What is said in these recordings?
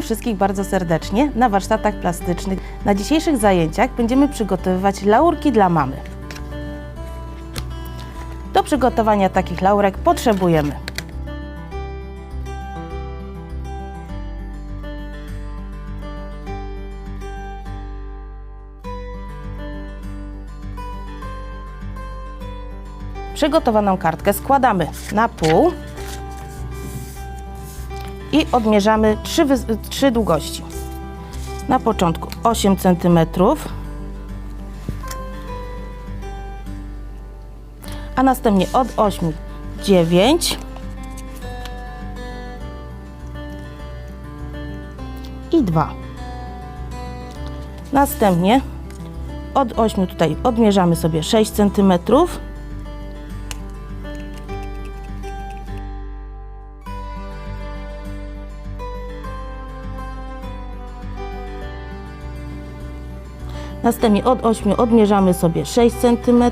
wszystkich bardzo serdecznie na warsztatach plastycznych. Na dzisiejszych zajęciach będziemy przygotowywać laurki dla mamy. Do przygotowania takich laurek potrzebujemy przygotowaną kartkę składamy na pół i odmierzamy trzy, trzy długości. Na początku 8 cm, a następnie od 8 9 i 2. Następnie od 8 tutaj odmierzamy sobie 6 cm. Następnie od 8 odmierzamy sobie 6 cm,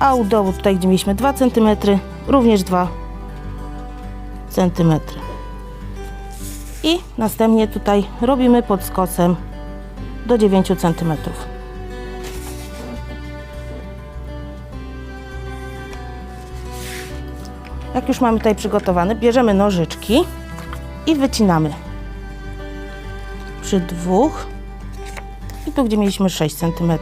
a u dołu tutaj, gdzie mieliśmy 2 cm, również 2 cm. I następnie tutaj robimy pod skosem do 9 cm. Jak już mamy tutaj przygotowane, bierzemy nożyczki i wycinamy przy dwóch tu, gdzie mieliśmy 6 cm.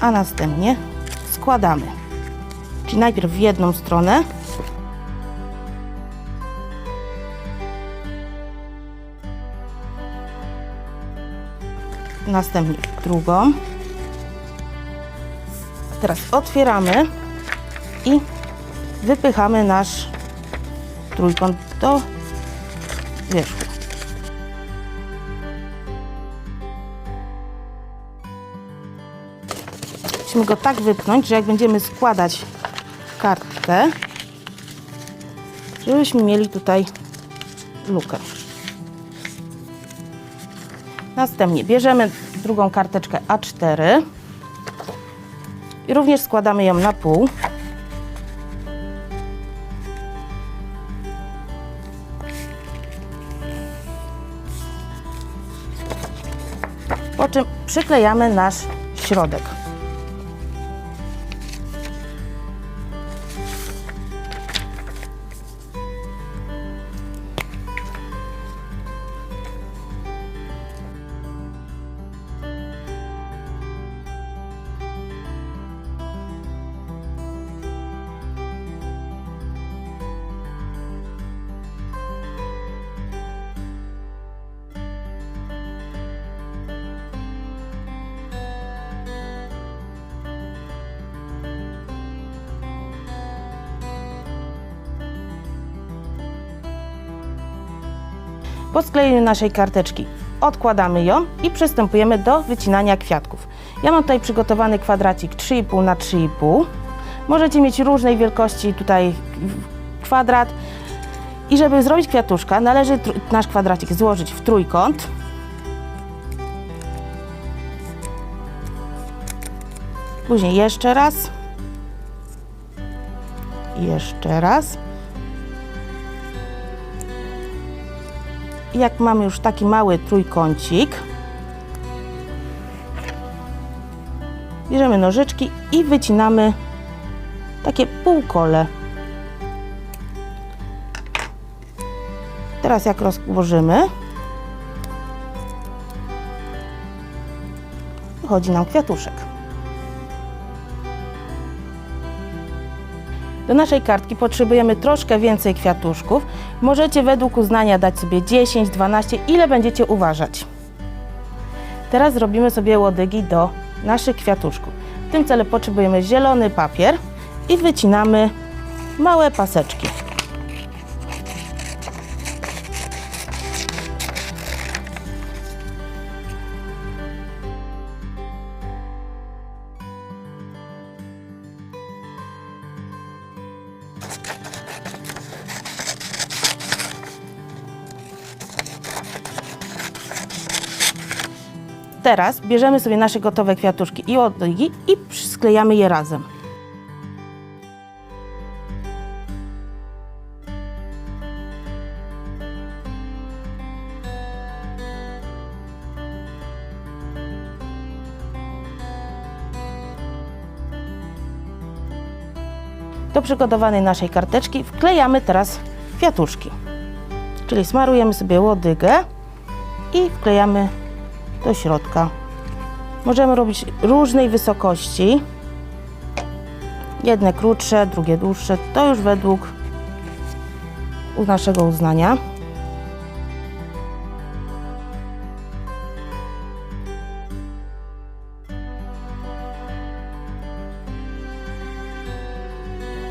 A następnie składamy. Czyli najpierw w jedną stronę. Następnie drugą. Teraz otwieramy i wypychamy nasz trójkąt do wierzchu. Musimy go tak wypchnąć, że jak będziemy składać kartkę, żebyśmy mieli tutaj lukę. Następnie bierzemy drugą karteczkę A4 i również składamy ją na pół. Czym przyklejamy nasz środek. Po sklejeniu naszej karteczki odkładamy ją i przystępujemy do wycinania kwiatków. Ja mam tutaj przygotowany kwadracik 3,5 na 3,5. Możecie mieć różnej wielkości tutaj kwadrat. I żeby zrobić kwiatuszka, należy nasz kwadracik złożyć w trójkąt. Później jeszcze raz. Jeszcze raz. Jak mamy już taki mały trójkącik, bierzemy nożyczki i wycinamy takie półkole. Teraz jak rozłożymy, wychodzi nam kwiatuszek. Do naszej kartki potrzebujemy troszkę więcej kwiatuszków. Możecie według uznania dać sobie 10, 12, ile będziecie uważać. Teraz zrobimy sobie łodygi do naszych kwiatuszków. W tym celu potrzebujemy zielony papier i wycinamy małe paseczki. Teraz bierzemy sobie nasze gotowe kwiatuszki i łodygi i sklejamy je razem. Do przygotowanej naszej karteczki wklejamy teraz kwiatuszki. Czyli smarujemy sobie łodygę i wklejamy do środka. Możemy robić różnej wysokości. Jedne krótsze, drugie dłuższe. To już według naszego uznania.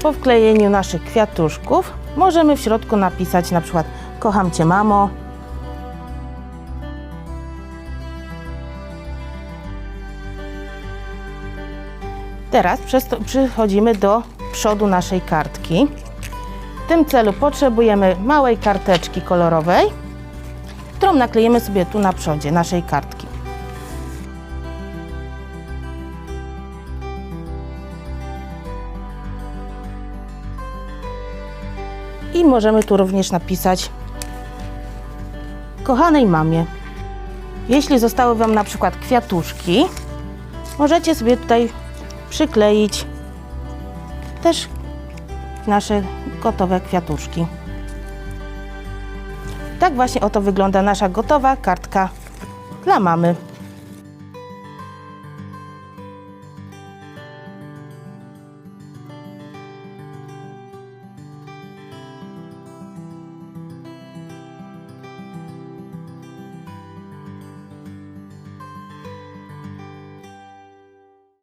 Po wklejeniu naszych kwiatuszków możemy w środku napisać na przykład kocham Cię mamo. Teraz przechodzimy do przodu naszej kartki. W tym celu potrzebujemy małej karteczki kolorowej, którą naklejemy sobie tu na przodzie naszej kartki. I możemy tu również napisać kochanej mamie. Jeśli zostały Wam na przykład kwiatuszki, możecie sobie tutaj przykleić też nasze gotowe kwiatuszki. Tak właśnie oto wygląda nasza gotowa kartka dla mamy.